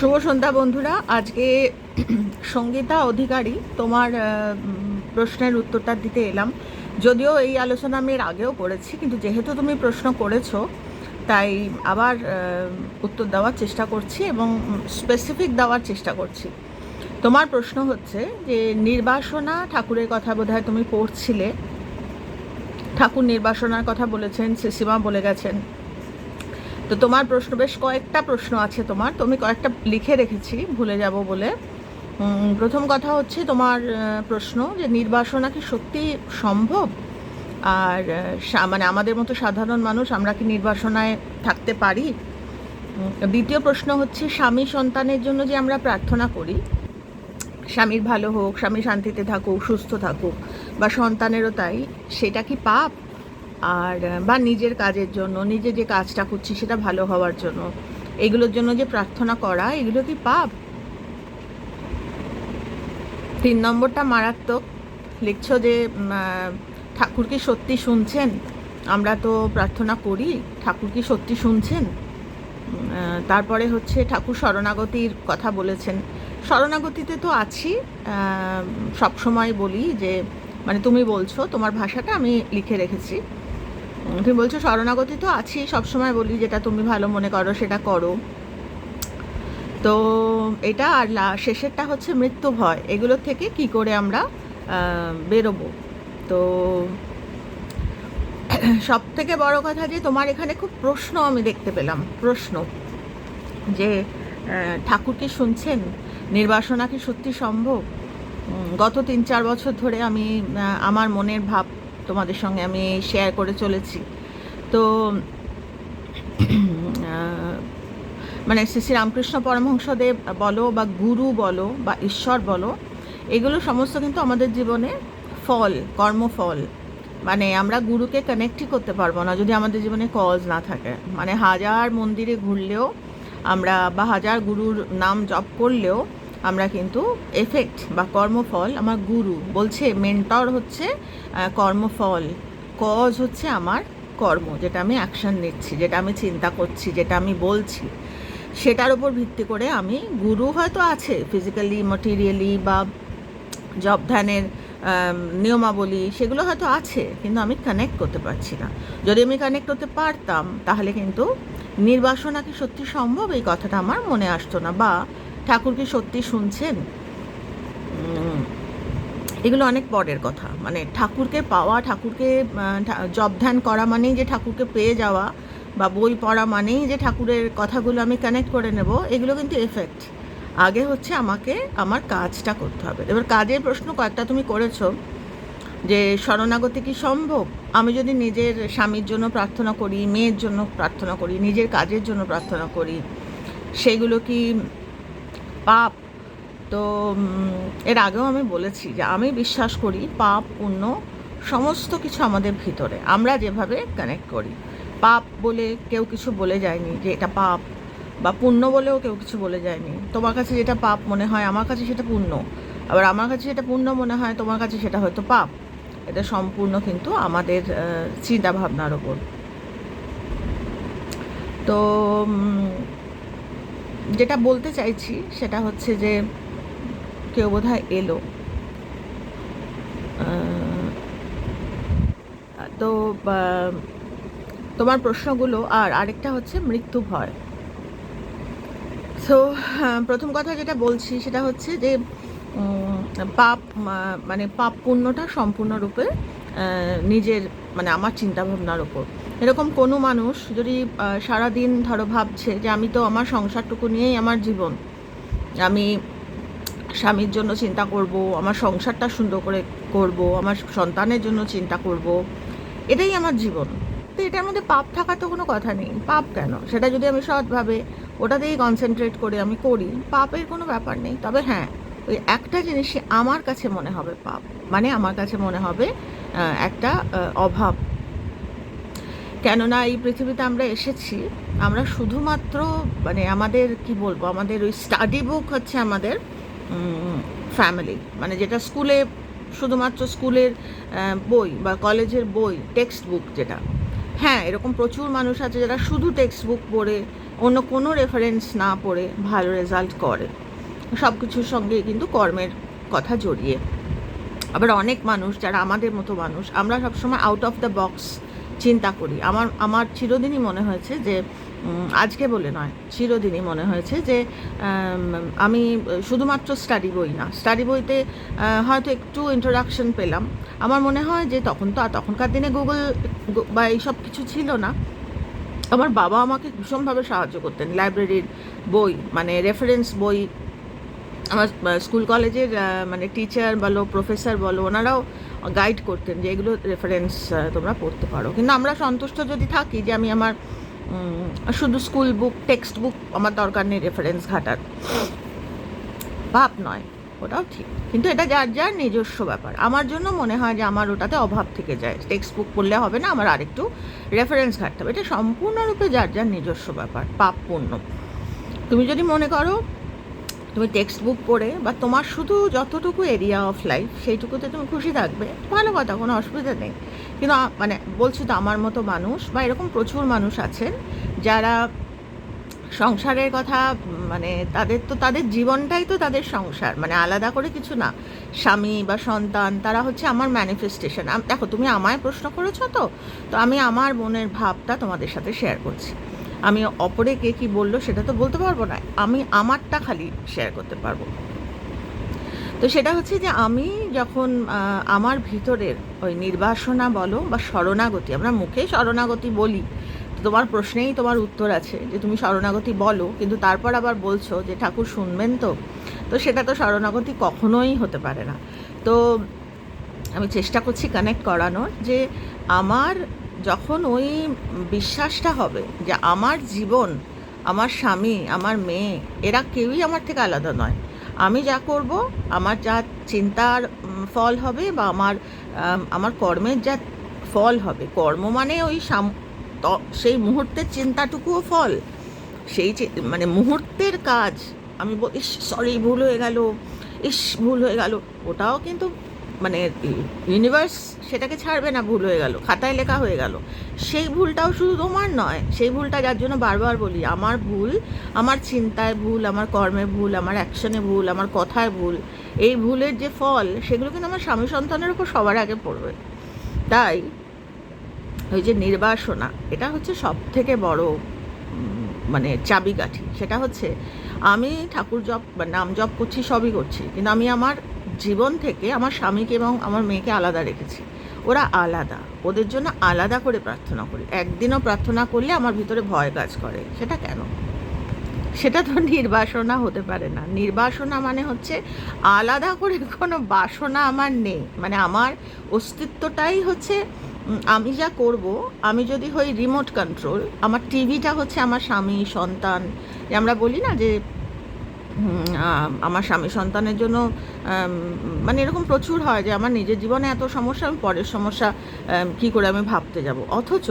শুভ সন্ধ্যা বন্ধুরা। আজকে সঙ্গীতা অধিকারী তোমার প্রশ্নের উত্তরটা দিতে এলাম। যদিও এই আলোচনা আমি এর আগেও করেছি, কিন্তু যেহেতু তুমি প্রশ্ন করেছ, তাই আবার উত্তর দেওয়ার চেষ্টা করছি এবং স্পেসিফিক দেওয়ার চেষ্টা করছি। তোমার প্রশ্ন হচ্ছে যে, নির্বাসনা ঠাকুরের কথা বোধহয় তুমি পড়ছিলে। ঠাকুর নির্বাসনার কথা বলেছেন সিসিমা বলে গেছেন। তো তোমার প্রশ্ন, বেশ কয়েকটা প্রশ্ন আছে তোমার। তুমি কয়েকটা লিখে রেখেছি, ভুলে যাব বলে। প্রথম কথা হচ্ছে তোমার প্রশ্ন যে নির্বাসনা কি সত্যি সম্ভব? আর মানে আমাদের মতো সাধারণ মানুষ আমরা কি নির্বাসনায় থাকতে পারি? দ্বিতীয় প্রশ্ন হচ্ছে স্বামী সন্তানের জন্য যে আমরা প্রার্থনা করি, স্বামীর ভালো হোক, স্বামী শান্তিতে থাকুক, সুস্থ থাকুক, বা সন্তানেরও তাই, সেটা কি পাপ? আর বা নিজের কাজের জন্য, নিজে যে কাজটা করছি সেটা ভালো হওয়ার জন্য। এগুলোর জন্য যে প্রার্থনা করা, এগুলো কি পাপ? তিন নম্বরটা মারাত্মক। লিখছো যে ঠাকুর কি সত্যি শুনছেন? আমরা তো প্রার্থনা করি, ঠাকুর কি সত্যি শুনছেন? তারপরে হচ্ছে ঠাকুর শরণাগতির কথা বলেছেন। শরণাগতিতে তো আছি সব সময় বলি যে মানে তুমি বলছো, তোমার ভাষাটা আমি লিখে রেখেছি। তুমি বলছো শরণাগতি তো আছি সবসময় বলি যেটা তুমি ভালো মনে করো সেটা করো। তো এটা আর শেষেরটা হচ্ছে মৃত্যু ভয়। এগুলো থেকে কি করে আমরা বেরোবো? তো সব থেকে বড় কথা যে তোমার এখানে খুব প্রশ্ন আমি দেখতে পেলাম, প্রশ্ন। যে ঠাকুর কি শুনছেন? নির্বাসনা কি সত্যি সম্ভব? গত তিন চার বছর ধরে আমি আমার মনের ভাব তোমাদের সঙ্গে আমি শেয়ার করে চলেছি। তো মানে শ্রী শ্রী রামকৃষ্ণ পরমহংসদেব বলো বা গুরু বলো বা ঈশ্বর বলো, এগুলো সমস্ত কিন্তু আমাদের জীবনে ফল, কর্মফল। মানে আমরা গুরুকে কানেক্টই করতে পারব না যদি আমাদের জীবনে কজ না থাকে। মানে হাজার মন্দিরে ঘুরলেও আমরা বা হাজার গুরুর নাম জপ করলেও আমরা কিন্তু এফেক্ট বা কর্মফল আমার গুরু বলছে মেন্টর হচ্ছে কর্মফল। কজ হচ্ছে আমার কর্ম, যেটা আমি অ্যাকশন নিচ্ছি, যেটা আমি চিন্তা করছি, যেটা আমি বলছি। সেটার উপর ভিত্তি করে আমি গুরু হয়তো আছে ফিজিক্যালি মটেরিয়ালি বা জব ধ্যানের নিয়মাবলী, সেগুলো হয়তো আছে, কিন্তু আমি কানেক্ট করতে পারছি না। যদি আমি কানেক্ট করতে পারতাম, তাহলে কিন্তু নির্বাসনা কি সত্যি সম্ভব? এই কথাটা আমার মনে আসতো না। বা ঠাকুর কি সত্যি শুনছেন? এগুলো অনেক পরের কথা। মানে ঠাকুরকে পাওয়া ঠাকুরকে জব ধ্যান করা মানেই যে ঠাকুরকে পেয়ে যাওয়া বা বই পড়া মানেই যে ঠাকুরের কথাগুলো আমি কানেক্ট করে নেব এগুলো কিন্তু এফেক্ট আগে হচ্ছে আমাকে আমার কাজটা করতে হবে। এবার কাজের প্রশ্ন কয়েকটা তুমি করেছ যে শরণাগতি কি সম্ভব? আমি যদি নিজের স্বামীর জন্য প্রার্থনা করি মেয়ের জন্য প্রার্থনা করি নিজের কাজের জন্য প্রার্থনা করি সেগুলো কি পাপ। তো এর আগেও আমি বলেছি যে আমি বিশ্বাস করি পাপ, পুণ্য সমস্ত কিছু আমাদের ভিতরে। আমরা যেভাবে কানেক্ট করি। পাপ বলে কেউ কিছু বলে যায়নি যে এটা পাপ বা পুণ্য বলেও কেউ কিছু বলে যায়নি। তোমার কাছে যেটা পাপ মনে হয়, আমার কাছে সেটা পুণ্য। আবার আমার কাছে যেটা পুণ্য মনে হয়, তোমার কাছে সেটা হয়তো পাপ। এটা সম্পূর্ণ কিন্তু আমাদের চিন্তা ভাবনার ওপর। তো যেটা বলতে চাইছি সেটা হচ্ছে যে কেউ বোধহয় এলো। তো তোমার প্রশ্নগুলো আর আরেকটা হচ্ছে মৃত্যু ভয়। সো প্রথম কথা যেটা বলছি সেটা হচ্ছে যে পাপ মানে পাপ পুণ্যটা সম্পূর্ণরূপে নিজের মানে আমার চিন্তা ভাবনার ওপর। এরকম কোনো মানুষ যদি সারাদিন ধরো ভাবছে যে আমি তো আমার সংসারটুকু নিয়েই আমার জীবন, আমি স্বামীর জন্য চিন্তা করব, আমার সংসারটা সুন্দর করে করব, আমার সন্তানের জন্য চিন্তা করব, এটাই আমার জীবন। তো এটার মধ্যে পাপ থাকার তো কোনো কথা নেই। পাপ কেন? সেটা যদি আমি সৎভাবে ওটাতেই কনসেন্ট্রেট করে আমি করি, পাপের কোনো ব্যাপার নেই। তবে হ্যাঁ ওই একটা জিনিসই আমার কাছে মনে হবে পাপ। মানে আমার কাছে মনে হবে একটা অভাব। কেননা এই পৃথিবীতে আমরা এসেছি, আমরা শুধুমাত্র মানে আমাদের, কি বলব, আমাদের ওই স্টাডি বুক হচ্ছে আমাদের ফ্যামিলি মানে যেটা স্কুলে, শুধুমাত্র স্কুলের বই বা কলেজের বই টেক্সট বুক যেটা। হ্যাঁ এরকম প্রচুর মানুষ আছে যারা শুধু টেক্সট বুক পড়ে, অন্য কোনো রেফারেন্স না পড়ে, ভালো রেজাল্ট করে। সব কিছুর সঙ্গে কিন্তু কর্মের কথা জড়িয়ে। আবার অনেক মানুষ, যারা আমাদের মতো মানুষ, আমরা সবসময় আউট অফ দ্য বক্স চিন্তা করি। আমার আমার চিরদিনই মনে হয়েছে যে আজকে বলে নয়, চিরদিনই মনে হয়েছে যে আমি শুধুমাত্র স্টাডি বই না স্টাডি বইতে হয়তো একটু ইন্ট্রোডাকশন পেলাম। আমার মনে হয় যে তখন তো তখনকার দিনে গুগল বা এইসব কিছু ছিল না। আমার বাবা আমাকে ভীষণভাবে সাহায্য করতেন লাইব্রেরির বই মানে রেফারেন্স বই। আমার স্কুল কলেজের মানে টিচার বলো প্রফেসর বলো, ওনারাও গাইড করতেন যে এগুলো রেফারেন্স তোমরা পড়তে পারো। কিন্তু আমরা সন্তুষ্ট যদি থাকি যে আমি আমার শুধু স্কুল বুক টেক্সট বুক আমার দরকার নেই রেফারেন্স ঘাটার। পাপ নয়, ওটাও ঠিক। কিন্তু এটা যার যার নিজস্ব ব্যাপার। আমার জন্য মনে হয় যে আমার ওটাতে অভাব থেকে যায়। টেক্সট বুক পড়লে হবে না, আমার আরেকটু রেফারেন্স ঘাটতে হবে। এটা সম্পূর্ণরূপে যার যার নিজস্ব ব্যাপার পাপ পূর্ণ তুমি যদি মনে করো তুমি টেক্সট বুক পড়ে বা তোমার শুধু যতটুকু এরিয়া অফ লাইফ সেইটুকুতে তুমি খুশি থাকবে, ভালো কথা, কোনো অসুবিধা নেই। কিন্তু মানে বলছি তো আমার মতো মানুষ বা এরকম প্রচুর মানুষ আছেন যারা সংসারের কথা মানে তাদের তো, তাদের জীবনটাই তো তাদের সংসার মানে আলাদা করে কিছু না। স্বামী বা সন্তান, তারা হচ্ছে আমার ম্যানিফেস্টেশন দেখো, তুমি আমায় প্রশ্ন করেছ তো তো আমি আমার মনের ভাবটা তোমাদের সাথে শেয়ার করছি। আমি অপরে কে কী বলল সেটা তো বলতে পারব না। আমি আমারটা খালি শেয়ার করতে পারব। তো সেটা হচ্ছে যে আমি যখন আমার ভিতরের ওই নির্বাসনা বলো বা শরণাগতি, আমরা মুখে শরণাগতি বলি তোমার প্রশ্নেই তোমার উত্তর আছে যে তুমি শরণাগতি বলো, কিন্তু তারপর আবার বলছো যে ঠাকুর শুনবেন তো তো সেটা তো শরণাগতি কখনোই হতে পারে না। তো আমি চেষ্টা করছি কানেক্ট করানোর যে আমার যখন ওই বিশ্বাসটা হবে যে আমার জীবন, আমার স্বামী, আমার মেয়ে, এরা কেউই আমার থেকে আলাদা নয়। আমি যা করব, আমার যা চিন্তার ফল হবে বা আমার আমার কর্মের যা ফল হবে। কর্ম মানে ওই সেই মুহূর্তের চিন্তাটুকুও ফল। সেই মানে মুহূর্তের কাজ। আমি ইস সরি ভুল হয়ে গেল, ইস, ভুল হয়ে গেল। ওটাও কিন্তু মানে ইউনিভার্স সেটাকে ছাড়বে না, ভুল হয়ে গেল। খাতায় লেখা হয়ে গেল। সেই ভুলটাও শুধু তোমার নয়, সেই ভুলটা যার জন্য বারবার বলি, আমার ভুল, আমার চিন্তায় ভুল, আমার কর্মে ভুল, আমার অ্যাকশনে ভুল, আমার কথায় ভুল, এই ভুলের যে ফল, সেগুলো কিন্তু আমার স্বামী সন্তানের উপর সবার আগে পড়বে। তাই, ওই যে নির্বাসনা, এটা হচ্ছে সব থেকে বড় মানে চাবিকাঠি। সেটা হচ্ছে, আমি ঠাকুর জপ নাম জপ করছি, সবই করছি, কিন্তু আমি আমার জীবন থেকে আমার স্বামীকে এবং আমার মেয়েকে আলাদা রেখেছি। ওরা আলাদা। ওদের জন্য আলাদা করে প্রার্থনা করি। একদিনও প্রার্থনা করলে আমার ভিতরে ভয় কাজ করে। সেটা কেন? সেটা তো নির্বাসনা হতে পারে না। নির্বাসনা মানে হচ্ছে আলাদা করে কোনো বাসনা আমার নেই। মানে আমার অস্তিত্বটাই হচ্ছে আমি যা করব, আমি যদি হই রিমোট কন্ট্রোল আমার টিভিটা হচ্ছে আমার স্বামী, সন্তান আমরা বলি না যে আমার স্বামী সন্তানের জন্য মানে এরকম প্রচুর হয় যে আমার নিজের জীবনে এত সমস্যা আমি পরের সমস্যা কী করে আমি ভাবতে যাব। অথচ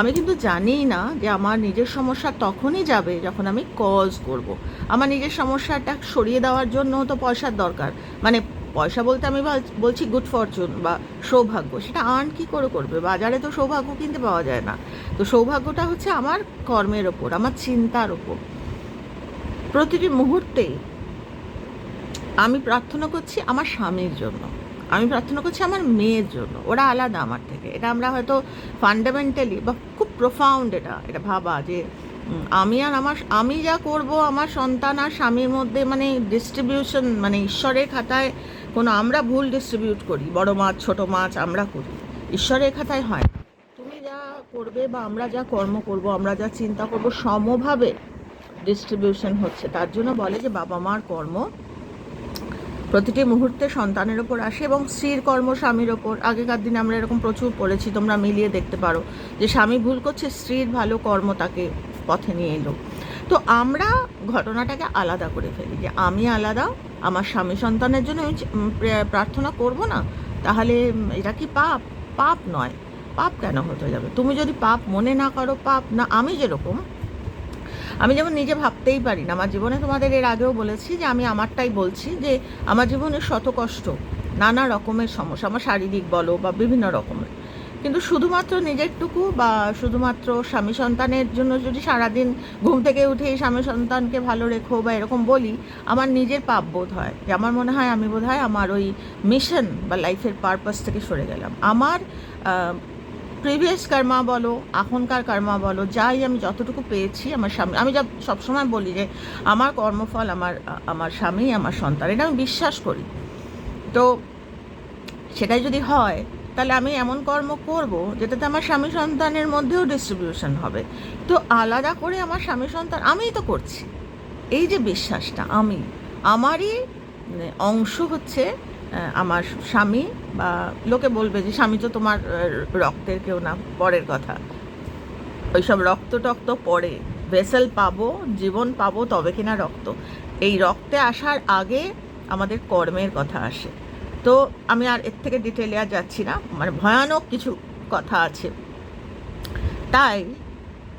আমি কিন্তু জানি না যে আমার নিজের সমস্যা তখনই যাবে যখন আমি কজ করব। আমার নিজের সমস্যাটা সরিয়ে দেওয়ার জন্য তো পয়সার দরকার। মানে পয়সা বলতে আমি বলছি গুড ফরচুন বা সৌভাগ্য, সেটা আর্ন কী করে করবে? বাজারে তো সৌভাগ্য কিনতে পাওয়া যায় না। তো সৌভাগ্যটা হচ্ছে আমার কর্মের ওপর, আমার চিন্তার ওপর। প্রতিটি মুহূর্তেই আমি প্রার্থনা করছি আমার স্বামীর জন্য। আমি প্রার্থনা করছি আমার মেয়ের জন্য। ওরা আলাদা আমার থেকে। এটা আমরা হয়তো ফান্ডামেন্টালি বা খুব প্রোফাউন্ড এটা এটা ভাবা যে আমি আর আমার, আমি যা করব আমার সন্তান আর স্বামীর মধ্যে মানে ডিস্ট্রিবিউশন মানে ঈশ্বরের খাতায় কোনো আমরা ভুল ডিস্ট্রিবিউট করি। বড় মাছ, ছোট মাছ আমরা করি। ঈশ্বরের খাতায় হয় তুমি যা করবে বা আমরা যা কর্ম করব, আমরা যা চিন্তা করব সমভাবে ডিস্ট্রিবিউশন হচ্ছে। তার জন্য বলে যে বাবা মার কর্ম প্রতিটি মুহূর্তে সন্তানের ওপর আসে এবং স্ত্রীর কর্ম স্বামীর ওপর। আগেকার দিনে আমরা এরকম প্রচুর পড়েছি, তোমরা মিলিয়ে দেখতে পারো যে স্বামী ভুল করছে, স্ত্রীর ভালো কর্ম তাকে পথে নিয়ে এলো। তো আমরা ঘটনাটাকে আলাদা করে ফেলি যে আমি আলাদা, আমার স্বামী সন্তানের জন্য প্রার্থনা করব না, তাহলে এটা কি পাপ? পাপ নয়। পাপ কেন হতে যাবে? তুমি যদি পাপ মনে না করো, পাপ না, আমি যেরকম আমি যেমন নিজে ভাবতেই পারি না, আমার জীবনে তোমাদের এর আগেও বলেছি যে আমি আমারটাই বলছি যে আমার জীবনে শত কষ্ট, নানা রকমের সমস্যা, আমার শারীরিক বলো বা বিভিন্ন রকমের। কিন্তু শুধুমাত্র নিজেরটুকু বা শুধুমাত্র স্বামী সন্তানের জন্য যদি সারাদিন ঘুম থেকে উঠে স্বামী সন্তানকে ভালো রেখো বা এরকম বলি, আমার নিজের পাপ বোধ হয়। যে আমার মনে হয় আমি বোধ হয় আমার ওই মিশন বা লাইফের পারপাস থেকে সরে গেলাম। আমার প্রিভিয়াস কর্মা বলো এখনকার কর্মা বলো যাই আমি যতটুকু পেয়েছি আমার স্বামী আমি যা সবসময় বলি যে আমার কর্মফল আমার আমার স্বামী আমার সন্তান এটা আমি বিশ্বাস করি। তো সেটাই যদি হয় তাহলে আমি এমন কর্ম করব যেটাতে আমার স্বামী সন্তানের মধ্যেও ডিস্ট্রিবিউশন হবে। তো আলাদা করে আমার স্বামী সন্তান আমিই তো করছি। এই যে বিশ্বাসটা আমি আমারই মানে, অংশ হচ্ছে আমার স্বামী বা লোকে বলবে যে, স্বামী, তো তোমার রক্তের কেউ না, পরের কথা। ওইসব রক্ত টক্ত পরে, ভেসেল পাবো, জীবন পাবো, তবে কিনা রক্ত। এই রক্তে আসার আগে আমাদের কর্মের কথা আসে। তো আমি আর এর থেকে ডিটেলে আর যাচ্ছি না মানে ভয়ানক কিছু কথা আছে। তাই,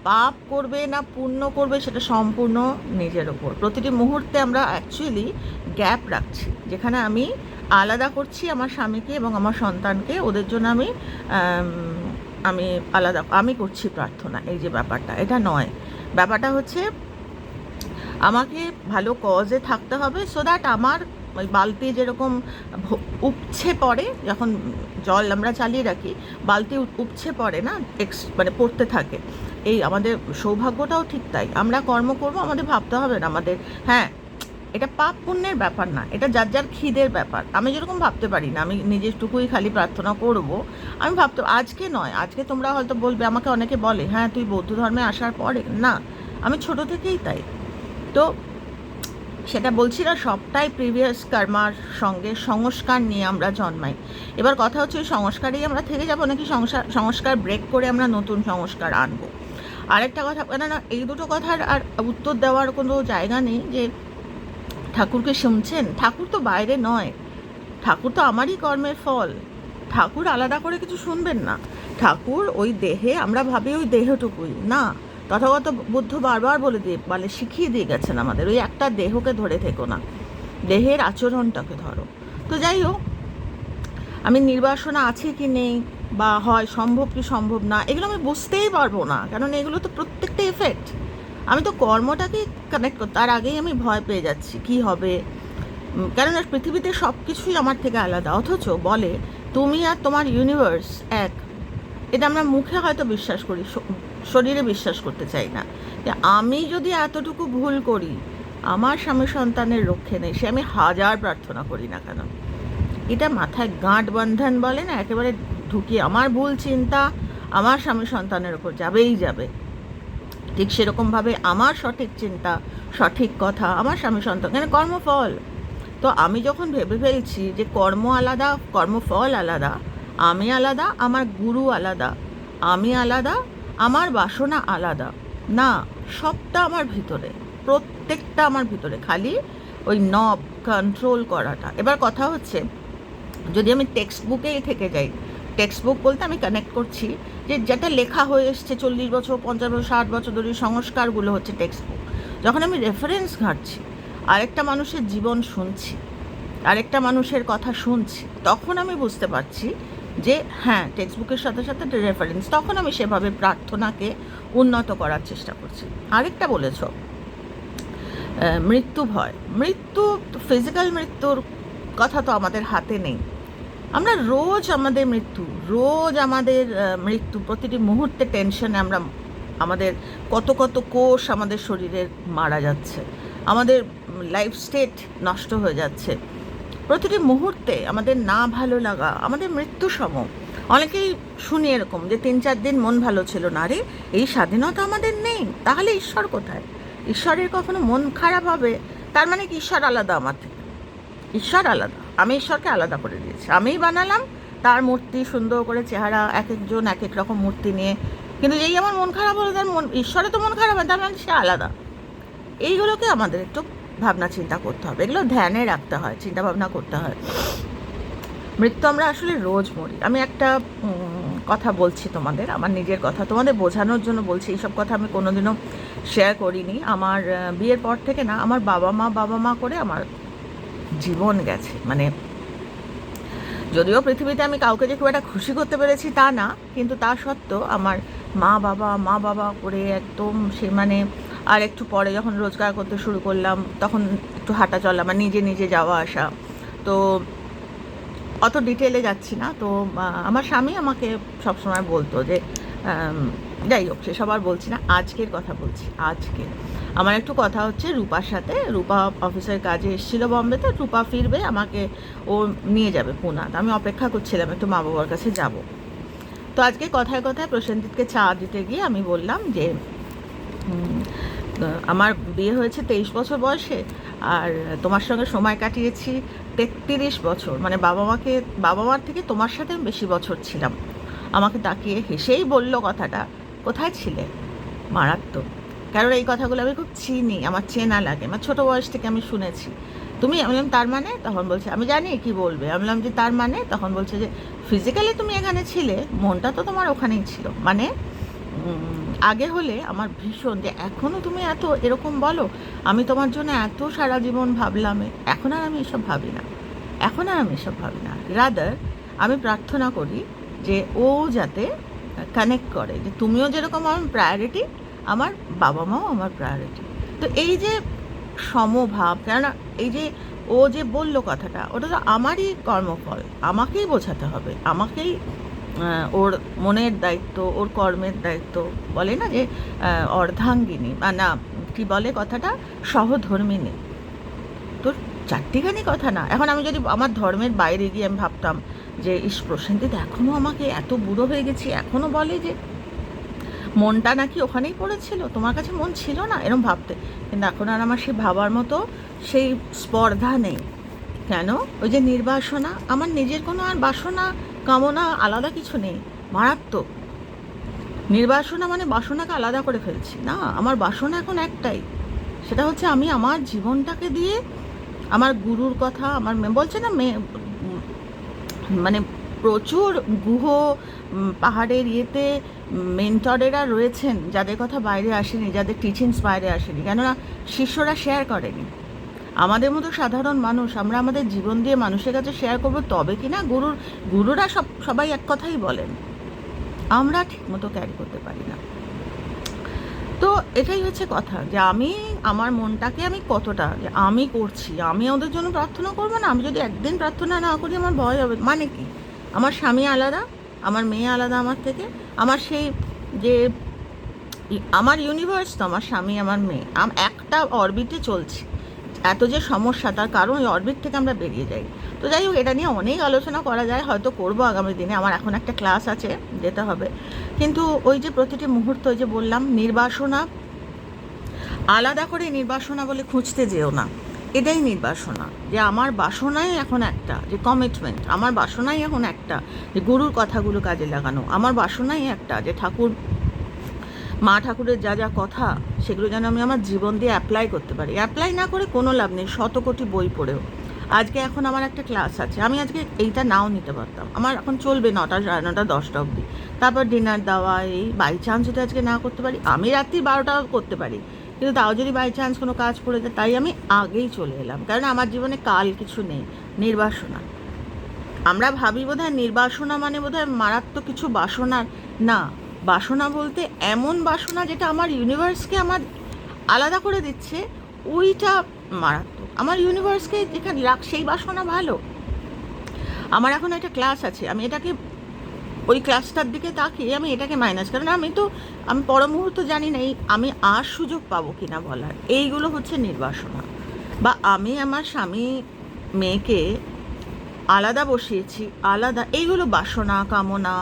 পাপ করবে না পুণ্য করবে সেটা সম্পূর্ণ নিজের ওপর প্রতিটি মুহূর্তে আমরা অ্যাকচুয়ালি গ্যাপ রাখছি, যেখানে আমি আলাদা করছি আমার স্বামীকে এবং আমার সন্তানকে। ওদের জন্য আমি আমি আলাদা, আমি করছি প্রার্থনা, এই যে ব্যাপারটা। এটা নয়। ব্যাপারটা হচ্ছে, আমাকে ভালো কজে থাকতে হবে সো দ্যাট আমার ওই বালতি যেরকম উপছে পড়ে, যখন জল আমরা চালিয়ে রাখি, বালতি উপছে পড়ে না এক্স মানে পড়তে থাকে। এই আমাদের সৌভাগ্যটাও ঠিক তাই। আমরা কর্ম করব, আমাদের ভাবতে হবে না। আমাদের হ্যাঁ এটা পাপ পুণ্যের ব্যাপার না, এটা যার যার খিদের ব্যাপার। আমি যেরকম ভাবতে পারি না, আমি নিজেরটুকুই খালি প্রার্থনা করব। আমি ভাবতে, আজকে নয়, আজকে তোমরা হয়তো বলবে, আমাকে অনেকে বলে হ্যাঁ তুই বৌদ্ধ ধর্মে আসার পরে। না, আমি ছোট থেকেই তাই। তো সেটা বলছি না, সবটাই প্রিভিয়াস কর্মার সঙ্গে সংস্কার নিয়ে আমরা জন্মাই। এবার কথা হচ্ছে, ওই সংস্কারেই আমরা থেকে যাব নাকি সংসার, সংস্কার ব্রেক করে আমরা নতুন সংস্কার আনব? আরেকটা কথা, না না, এই দুটো কথার আর উত্তর দেওয়ার কোনো জায়গা নেই যে ঠাকুরকে শুনছেন? ঠাকুর তো বাইরে নয়। ঠাকুর তো আমারই কর্মের ফল। ঠাকুর আলাদা করে কিছু শুনবেন না। ঠাকুর ওই দেহে, আমরা ভাবি ওই দেহটুকুই। না, তথাগত বুদ্ধ বারবার বলে দিয়ে মানে শিখিয়ে দিয়ে গেছেন আমাদের। ওই একটা দেহকে ধরে থেকো না। দেহের আচরণটাকে ধরো। তো যাই হোক, আমি নির্বাসনা আছে কি নেই, বা হয় সম্ভব কি সম্ভব না, এগুলো আমি বুঝতেই পারব না। কারণ এগুলো তো প্রত্যেকটা এফেক্ট আমি তো কর্মটাকেই কানেক্ট কর তার আগেই আমি ভয় পেয়ে যাচ্ছি, কি হবে? কেননা পৃথিবীতে সব কিছুই আমার থেকে আলাদা, অথচ বলে, তুমি আর তোমার ইউনিভার্স এক। এটা আমরা মুখে হয়তো বিশ্বাস করি শরীরে বিশ্বাস করতে চাই না। আমি যদি এতটুকু ভুল করি, আমার স্বামী সন্তানের রক্ষে নেই, সে আমি হাজার প্রার্থনা করি না কেন? এটা মাথায় গাঁট বন্ধন বলে না, একেবারে ঢুকিয়ে, আমার ভুল চিন্তা আমার স্বামী সন্তানের ওপর যাবেই যাবে। ঠিক সেরকমভাবে আমার সঠিক চিন্তা, সঠিক কথা, আমার স্বামী সন্তান কেন কর্মফল। তো আমি যখন ভেবে ফেলছি যে কর্ম আলাদা, কর্মফল আলাদা, আমি আলাদা, আমার গুরু আলাদা, আমি আলাদা, আমার বাসনা আলাদা, না, সবটা আমার ভিতরে, প্রত্যেকটা আমার ভিতরে, খালি ওই নব কন্ট্রোল করাটা। এবার কথা হচ্ছে, যদি আমি টেক্সট বুকেই থেকে যাই টেক্সট বুক বলতে আমি কানেক্ট করছি যে যেটা লেখা হয়ে এসছে চল্লিশ বছর, পঞ্চাশ বছর, ষাট বছর ধরে সংস্কারগুলো হচ্ছে টেক্সট বুক যখন আমি রেফারেন্স ঘাঁটছি, আরেকটা মানুষের জীবন শুনছি, আরেকটা মানুষের কথা শুনছি, তখন আমি বুঝতে পারছি যে হ্যাঁ টেক্সট বুকের সাথে সাথে রেফারেন্স তখন আমি সেভাবে প্রার্থনাকে উন্নত করার চেষ্টা করছি। আরেকটা বলেছ মৃত্যু ভয়। মৃত্যু ফিজিক্যাল মৃত্যুর কথা তো আমাদের হাতে নেই। আমরা রোজ আমাদের মৃত্যু, রোজ আমাদের মৃত্যু, প্রতিটি মুহূর্তে টেনশনে আমরা, আমাদের কত কত কোষ আমাদের শরীরের মারা যাচ্ছে, আমাদের লাইফ স্টেট নষ্ট হয়ে যাচ্ছে। প্রতিটি মুহূর্তে আমাদের না ভালো লাগা, আমাদের মৃত্যু সম। অনেকেই শুনি এরকম যে তিন চার দিন মন ভালো ছিল না রে এই স্বাধীনতা আমাদের নেই, তাহলে ঈশ্বর কোথায়? ঈশ্বরের কখনো মন খারাপ হবে? তার মানে কি? ঈশ্বর আলাদা আমার থেকে। ঈশ্বর আলাদা। আমি ঈশ্বরকে আলাদা করে দিয়েছি। আমিই বানালাম, তার মূর্তি, সুন্দর করে চেহারা এক একজন এক এক রকম মূর্তি নিয়ে। কিন্তু যেই আমার মন খারাপ হলো, তার মন ঈশ্বরে তো মন খারাপ হয়, তার মানে সে আলাদা। এইগুলোকে আমাদের একটু ভাবনা চিন্তা করতে হবে। এগুলো ধ্যানে রাখতে হয়, চিন্তা ভাবনা করতে হয়। মৃত্যু আমরা আসলে রোজ মরি। আমি একটা কথা বলছি তোমাদের, আমার নিজের কথা। তোমাদের বোঝানোর জন্য বলছি, এইসব কথা আমি কোনোদিনও শেয়ার করিনি। আমার বিয়ের পর থেকে না, আমার বাবা মা বাবা মা করে আমার জীবন গেছে। মানে যদিও পৃথিবীতে আমি কাউকে যে খুব একটা খুশি করতে পেরেছি তা না, কিন্তু তা সত্ত্বেও আমার মা বাবা মা বাবা করে একদম সে মানে আর একটু পরে যখন রোজগার করতে শুরু করলাম, তখন একটু হাঁটা চলা মানে নিজে নিজে যাওয়া আসা। তো অত ডিটেলে যাচ্ছি না। তো আমার স্বামী আমাকে সবসময় বলতো যে যাই হোক, সেসব আর বলছি না। আজকের কথা বলছি আজকে আমার একটু কথা হচ্ছে রূপার সাথে। রূপা অফিসের কাজে এসেছিল বম্বেতে রূপা ফিরবে, আমাকে ও নিয়ে যাবে পুনা। আমি অপেক্ষা করছিলাম, একটু মা বাবার কাছে যাব। তো আজকে কথায় কথায় প্রসেনজিৎকে চা দিতে গিয়ে আমি বললাম যে আমার বিয়ে হয়েছে তেইশ বছর বয়সে, আর তোমার সঙ্গে সময় কাটিয়েছি তেত্রিশ বছর। মানে বাবা মাকে, বাবা মার থেকে তোমার সাথে আমি বেশি বছর ছিলাম। আমাকে তাকিয়ে হেসেই বলল কথাটা, কোথায় ছিলে? মারাত্মক। কারণ এই কথাগুলো আমি খুব চিনি, আমার চেনা লাগে, আমার ছোটো বয়স থেকে আমি শুনেছি। তুমি, আমি তার মানে? তখন বলছে, আমি জানি কি বলবে। আমি বললাম যে, তার মানে? তখন বলছে যে ফিজিক্যালি তুমি এখানে ছিলে, মনটা তো তোমার ওখানেই ছিল। মানে আগে হলে আমার ভীষণ যে এখনও তুমি এত এরকম বলো, আমি তোমার জন্য এত সারা জীবন ভাবলাম, এখন আর আমি এসব ভাবি না। এখন আর আমি এসব ভাবি না। রাদার আমি প্রার্থনা করি যে, ও যাতে কানেক্ট করে, যে, তুমিও যেরকম আমার প্রায়োরিটি আমার বাবা মাও আমার প্রায়োরিটি তো এই যে সমভাব, কেননা এই যে ও যে বলল কথাটা, ওটা তো আমারই কর্মফল, আমাকেই বোঝাতে হবে। আমাকেই ওর মনের দায়িত্ব, ওর কর্মের দায়িত্ব, বলে না যে অর্ধাঙ্গিনী, বা না, কি বলে কথাটা? সহধর্মিনী। তোর চারটিখানি কথা না। এখন আমি যদি আমার ধর্মের বাইরে গিয়ে আমি ভাবতাম যে, ইস প্রসেনজিৎ এখনও আমাকে এত বুড়ো হয়ে গেছি এখনও বলে যে মনটা নাকি ওখানেই পড়েছিল? তোমার কাছে মন ছিল না? এরম ভাবতে। কিন্তু এখন আর আমার সেই ভাবার মতো সেই স্পর্ধা নেই। কেন? ওই যে নির্বাসনা, আমার নিজের কোনো আর বাসনা, কামনা আলাদা কিছু নেই। মারাত্মক। নির্বাসনা মানে বাসনাকে আলাদা করে ফেলছি। না, আমার বাসনা এখন একটাই। সেটা হচ্ছে আমি আমার জীবনটাকে দিয়ে আমার গুরুর কথা, আমার বলছে না মেয়ে মানে প্রচুর গুহ পাহাড়ের ইয়েতে মেন্টরেরা রয়েছেন যাদের কথা বাইরে আসেনি, যাদের টিচিংস বাইরে আসেনি। কেননা শিষ্যরা শেয়ার করেনি। আমাদের মতো সাধারণ মানুষ, আমরা আমাদের জীবন দিয়ে মানুষের কাছে শেয়ার করব তবে কি না গুরুর, গুরুরা সব, সবাই এক কথাই বলেন। আমরা ঠিকমতো ক্যারি করতে পারি না। তো এটাই হচ্ছে কথা যে আমি, আমার মনটাকে আমি কতটা, যে আমি করছি, আমি ওদের জন্য প্রার্থনা করব না? আমি যদি একদিন প্রার্থনা না করি, আমার ভয় হবে। মানে কি? আমার স্বামী আলাদা, আমার মেয়ে আলাদা আমার থেকে। আমার সেই যে, আমার ইউনিভার্স তো আমার স্বামী, আমার মেয়ে। একটা অরবিটে চলছে। এত যে সমস্যা, তার কারণ ওই অরবিট থেকে আমরা বেরিয়ে যাই। তো যাই হোক, এটা নিয়ে অনেক আলোচনা করা যায়, হয়তো করব আগামী দিনে। আমার এখন একটা ক্লাস আছে, যেতে হবে। কিন্তু ওই যে প্রতিটি মুহূর্ত, ওই যে বললাম, নির্বাসনা, আলাদা করে নির্বাসনা বলে খুঁজতে যেও না। এটাই নির্বাসনা যে আমার বাসনাই এখন একটা, যে কমিটমেন্ট আমার বাসনাই এখন একটা, যে গুরুর কথাগুলো কাজে লাগানো, আমার বাসনাই একটা, যে ঠাকুর, মা ঠাকুরের যা যা কথা, সেগুলো যেন আমি আমার জীবন দিয়ে অ্যাপ্লাই করতে পারি। অ্যাপ্লাই না করে কোনো লাভ নেই শত কোটি বই পড়েও। আজকে এখন আমার একটা ক্লাস আছে, আমি আজকে এইটা নাও নিতে পারতাম। আমার এখন চলবে নটা, সাড়ে নটা, দশটা অবধি। তারপর ডিনার দেওয়া, এই বাই চান্স যদি আজকে না করতে পারি, আমি রাত্রি বারোটাও করতে পারি। কিন্তু তাও যদি বাই চান্স কোনো কাজ পড়ে যায়, তাই আমি আগেই চলে এলাম। কারণ আমার জীবনে কাল কিছু নেই, নির্বাসনা। আমরা ভাবি বোধহয় নির্বাসনা মানে বোধহয় মারাত্মক কিছু বাসনার। না, বাসনা বলতে এমন বাসনা যেটা আমার ইউনিভার্সকে আমার আলাদা করে দিচ্ছে, ওইটা মারাত্মক। আমার ইউনিভার্সকে যেখানে রাখ, সেই বাসনা ভালো। আমার এখন একটা ক্লাস আছে, আমি এটাকে ওই ক্লাসটার দিকে তাকিয়ে আমি এটাকে মাইনাস কারণ আমি তো, আমি পর মুহূর্ত জানি না আমি আর সুযোগ পাবো কি না বলার। এইগুলো হচ্ছে নির্বাসনা। বা আমি আমার স্বামী মেয়েকে আলাদা বসিয়েছি, আলাদা, এইগুলো বাসনা, কামনা,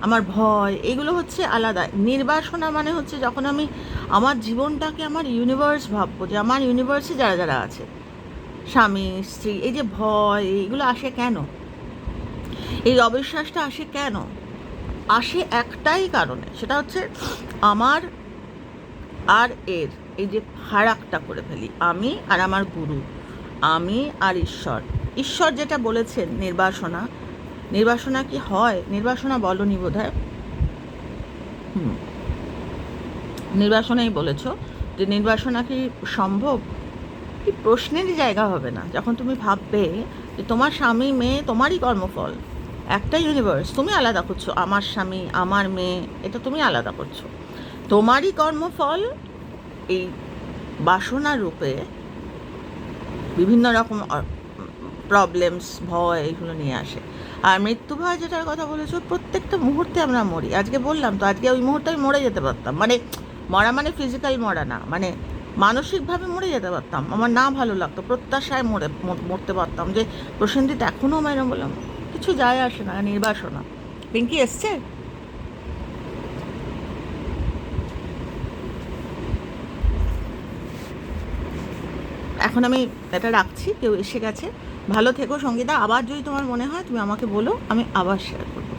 আমার ভয় এগুলো হচ্ছে আলাদা। নির্বাসনা মানে হচ্ছে যখন আমি আমার জীবনটাকে আমার ইউনিভার্স ভাববো, যে আমার ইউনিভার্সে যারা যারা আছে, স্বামী, স্ত্রী, এই যে ভয়, এইগুলো আসে কেন? এই অবিশ্বাসটা আসে কেন? আসে একটাই কারণে, সেটা হচ্ছে আমার আর এর, এই যে ফারাকটা করে ফেলি, আমি আর আমার গুরু, আমি আর ঈশ্বর। ঈশ্বর যেটা বলেছেন, নির্বাসনা নির্বাসনা কি হয়? নির্বাসনা বলনি বোধ হয় হুম। নির্বাসনাই বলেছ, যে নির্বাসনা কি সম্ভব? এই প্রশ্নেরই জায়গা হবে না। যখন তুমি ভাববে যে তোমার স্বামী, মেয়ে, তোমারই কর্মফল একটা ইউনিভার্স তুমি আলাদা করছ। আমার স্বামী, আমার মেয়ে, এটা তুমি আলাদা করছ। তোমারই কর্মফল এই বাসনা রূপে বিভিন্ন রকম প্রবলেমস ভয় এগুলো নিয়ে আসে। আর মৃত্যু ভয় যেটার কথা বলেছ, প্রত্যেকটা মুহূর্তে আমরা মরি। আজকে বললাম তো, আজকে ওই মুহূর্তে আমি মরে যেতে পারতাম। মানে মরা মানে ফিজিক্যাল মরা না মানে মানসিকভাবে মরে যেতে পারতাম। আমার না ভালো লাগতো, প্রত্যাশায় মরে মরতে পারতাম। যে প্রসেনজিৎ এখনও মেরে বললাম কিছু যায় আসে না, নির্বাসনা। পিঙ্কি এসছে? এখন আমি এটা রাখছি, কেউ এসে গেছে। ভালো থেকো সঙ্গীতা, আবার যদি তোমার মনে হয় তুমি আমাকে বলো, আমি আবার শেয়ার করব।